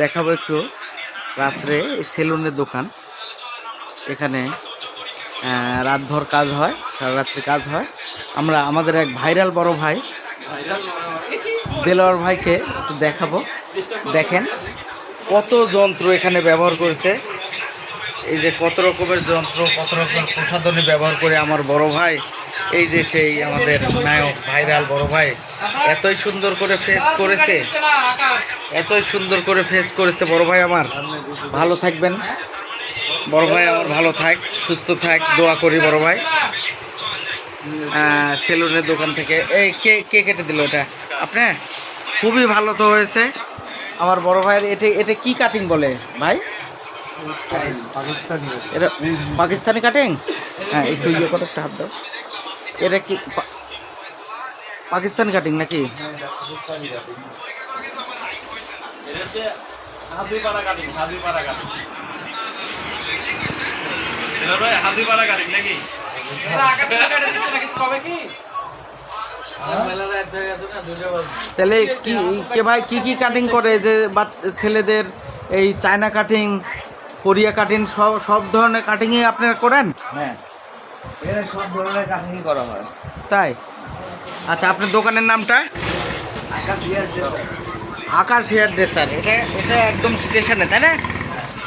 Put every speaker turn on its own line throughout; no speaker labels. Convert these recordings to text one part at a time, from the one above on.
দেখাবো একটু। রাত্রে সেলুনের দোকান। এখানে রাতভর কাজ হয় সারা রাত্রি কাজ হয়। আমরা, আমাদের এক ভাইরাল বড় ভাই, দেলোয়ার ভাইকে দেখাবো। দেখেন কত যন্ত্র এখানে ব্যবহার করেছে। এই যে কত রকমের যন্ত্র, কত রকমের প্রসাধনী ব্যবহার করে আমার বড় ভাই, এই যে সেই আমাদের নায়ক ভাইরাল বড় ভাই, এতই সুন্দর করে ফেস করেছে, এতই সুন্দর করে ফেস করেছে বড় ভাই আমার। ভালো থাকবেন। বড় ভাই আমার ভালো থাক, সুস্থ থাক, দোয়া করি বড় ভাই। সেলুনের দোকান থেকে। এই কে কে কেটে দিল এটা? আপনি? খুবই ভালো তো হয়েছে। আমার বড় ভাইয়ের, এটা এটা কি কাটিং বলে ভাই? এটা পাকিস্তানি কাটিং হ্যাঁ একটু ইয়ে করে, একটা হাত দাও। এটা কি পাকিস্তানি কাটিং নাকি? তাহলে কি কে ভাই, কি কি কাটিং করে? যে ছেলেদের এই চায়না কাটিং কোরিয়া কাটিং সব সব ধরনের কাটিংই আপনারা করেন?
হ্যাঁ। এখানে সব ধরনের কাটিংই করা হয়।
তাই? আচ্ছা আপনার দোকানের নামটা?
Akash hairdresser.
Akash hairdresser. এটা এটা একদম স্টেশনে তাই না?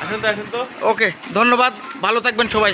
আসুন তো আসুন তো।
ওকে ধন্যবাদ। ভালো থাকবেন সবাই।